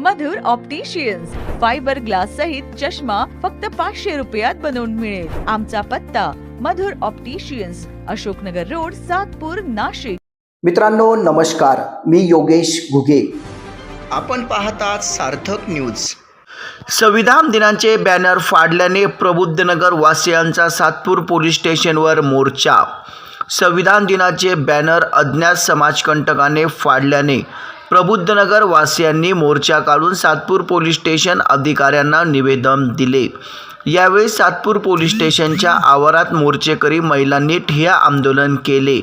मधुर opticians fibre glass सहित चष्मा फक्त पाचशे रुपयात बनवून मिळेल. आमचा पत्ता मधुर ऑप्टिशियन्स अशोकनगर रोड सातपूर नाशिक. मित्रांनो नमस्कार. मी योगेश घुगे. आपण पाहतात सार्थक न्यूज संविधान दिनाचे बॅनर फाडल्याने प्रबुद्धनगर वासियांचा सातपूर पोलीस स्टेशनवर मोर्चा. संविधान दिनाचे बॅनर अज्ञात समाजकंटकाने फाडल्याने प्रबुद्धनगर वासियांनी मोर्चा काढून सातपूर पोलीस स्टेशन अधिकाऱ्यांना निवेदन दिले. यावेळी सातपूर पोलीस स्टेशनच्या आवारात मोर्चेकरी महिलांनी ठिया आंदोलन केले.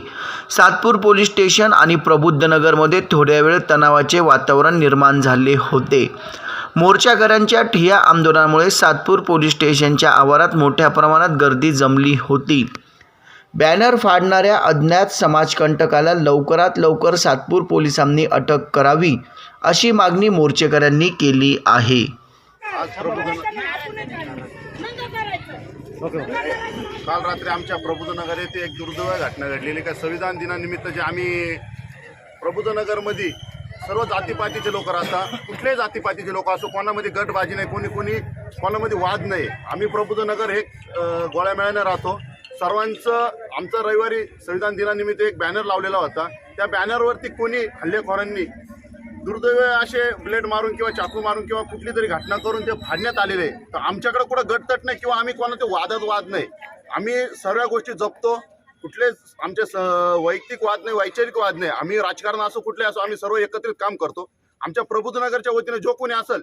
सातपूर पोलीस स्टेशन आणि प्रबुद्धनगरमध्ये थोड्या वेळ तणावाचे वातावरण निर्माण झाले होते. मोर्चाकऱ्यांच्या ठिया आंदोलनामुळे सातपूर पोलीस स्टेशनच्या आवारात मोठ्या प्रमाणात गर्दी जमली होती. बॅनर फाडणाऱ्या अज्ञात समाजकंटकाला लवकरात लवकर सातपूर पोलिसांनी अटक करावी अशी मागणी मोर्चेकऱ्यांनी केली आहे. काल रात्री आमच्या प्रबुद्धनगर येथे एक दुर्दैव घटना घडलेली. का संविधान दिनानिमित्त जे आम्ही प्रबुद्धनगरमध्ये सर्व जातीपातीचे लोक राहतात कुठल्याही जातीपातीचे लोक असो कोणामध्ये गटबाजी नाही कोणी कोणी कोणामध्ये वाद नाही. आम्ही प्रबुद्धनगर हे अ, गोळ्या राहतो. सर्वांचं आमचं रविवारी संविधान दिनानिमित्त एक बॅनर लावलेला होता. त्या बॅनरवरती कोणी हल्लेखोरांनी दुर्दैव असे ब्लेड मारून किंवा चाकू मारून किंवा कुठली तरी घटना करून ते फाडण्यात आलेले आहे. तर आमच्याकडे कुठं गटतट नाही किंवा आम्ही कोणाचे वादात वाद नाही. आम्ही सर्व गोष्टी जपतो. कुठले आमचे स वैयक्तिक वाद नाही वैचारिक वाद नाही. आम्ही राजकारण असो कुठले असो आम्ही सर्व एकत्रित काम करतो. आमच्या प्रबुद्धनगरच्या वतीने जो कोणी असेल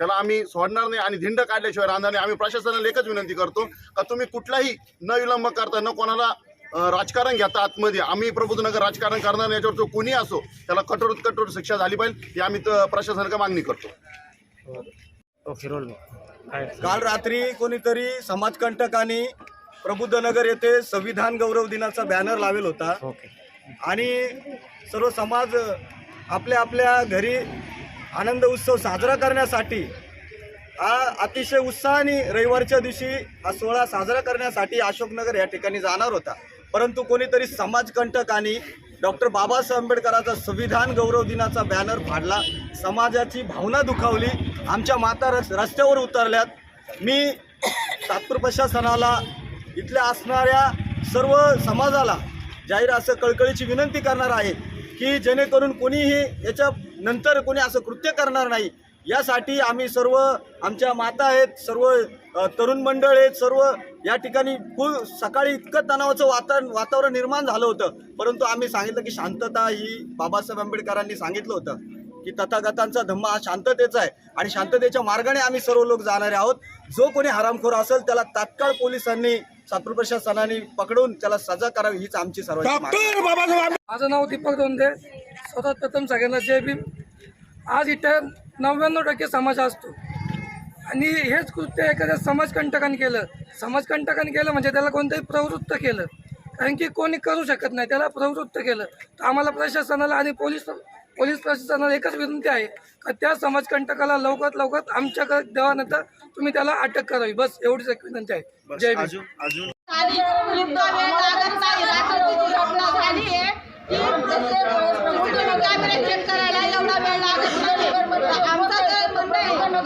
त्याला आम्ही सोडणार नाही आणि धिंड काढल्याशिवाय राहणार नाही. आम्ही प्रशासनाला एकच विनंती करतो का तुम्ही कुठलाही न विलंब करता न कोणाला राजकारण घेता आतमध्ये आम्ही प्रबुद्धनगर राजकारण करणार याच्यावर जो कोणी असो त्याला कठोर कठोर शिक्षा झाली पाहिजे ही आम्ही प्रशासनाला मागणी करतो. काल रात्री कोणीतरी समाजकंटकांनी प्रबुद्धनगर येथे संविधान गौरव दिनाचा बॅनर लावेल होता. आणि सर्व समाज आपल्या आपल्या घरी आनंद उत्सव साजरा करण्यासाठी हा अतिशय उत्साहाने रविवारच्या दिवशी हा सोहळा साजरा करण्यासाठी अशोकनगर या ठिकाणी जाणार होता. परंतु कोणीतरी समाजकंटक आणि डॉक्टर बाबासाहेब आंबेडकरांचा संविधान गौरव दिनाचा बॅनर फाडला. समाजाची भावना दुखावली. आमच्या माता रस्त्यावर उतरल्यात. मी सातपूर प्रशासनाला इथल्या असणाऱ्या सर्व समाजाला जाहीर असं कळकळीची विनंती करणार आहे की जेणेकरून कोणीही याच्या नंतर कोणी असं कृत्य करणार नाही. यासाठी आम्ही सर्व आमच्या माता आहेत सर्व तरुण मंडळ आहेत सर्व या ठिकाणी फुल सकाळी इतकं तणावाचं वातावरण वातावरण निर्माण झालं होतं. परंतु आम्ही सांगितलं की शांतता ही बाबासाहेब आंबेडकरांनी सांगितलं होतं की तथागतांचा धम्म हा शांततेचा आहे आणि शांततेच्या मार्गाने आम्ही सर्व लोक जाणारे आहोत. जो कोणी हरामखोर असेल त्याला तात्काळ पोलिसांनी सातपूर प्रशासनाने पकडून त्याला सजा करावी हीच आमची आहे. माझं नाव दीपक दोंदे सर्वात प्रथम सगळ्यांना जय भीम. आज इथं नव्याण्णव टक्के समाज असतो. आणि हेच कृत्य एखाद्या समाजकंटकाने केलं. समाजकंटकाने केलं म्हणजे त्याला कोणतंही प्रवृत्त केलं. कारण की कोणी करू शकत नाही त्याला प्रवृत्त केलं. तर आम्हाला प्रशासनाला आणि पोलीस पोलीस प्रशासनाला एकच विनंती आहे का त्या समाजकंटकाला लवकरात लवकर आमच्याकडे देवानंतर तुम्ही त्याला अटक करावी. बस एवढीच एक विनंती आहे. जय अजून अजून खाली इतका वेळ लागत नाही रात्रीची घटना झाली आहे की प्रत्येक वेळेस प्रमुख कॅमेरे चेक करायला एवढा वेळ लागत नाही आमचं काय म्हणणं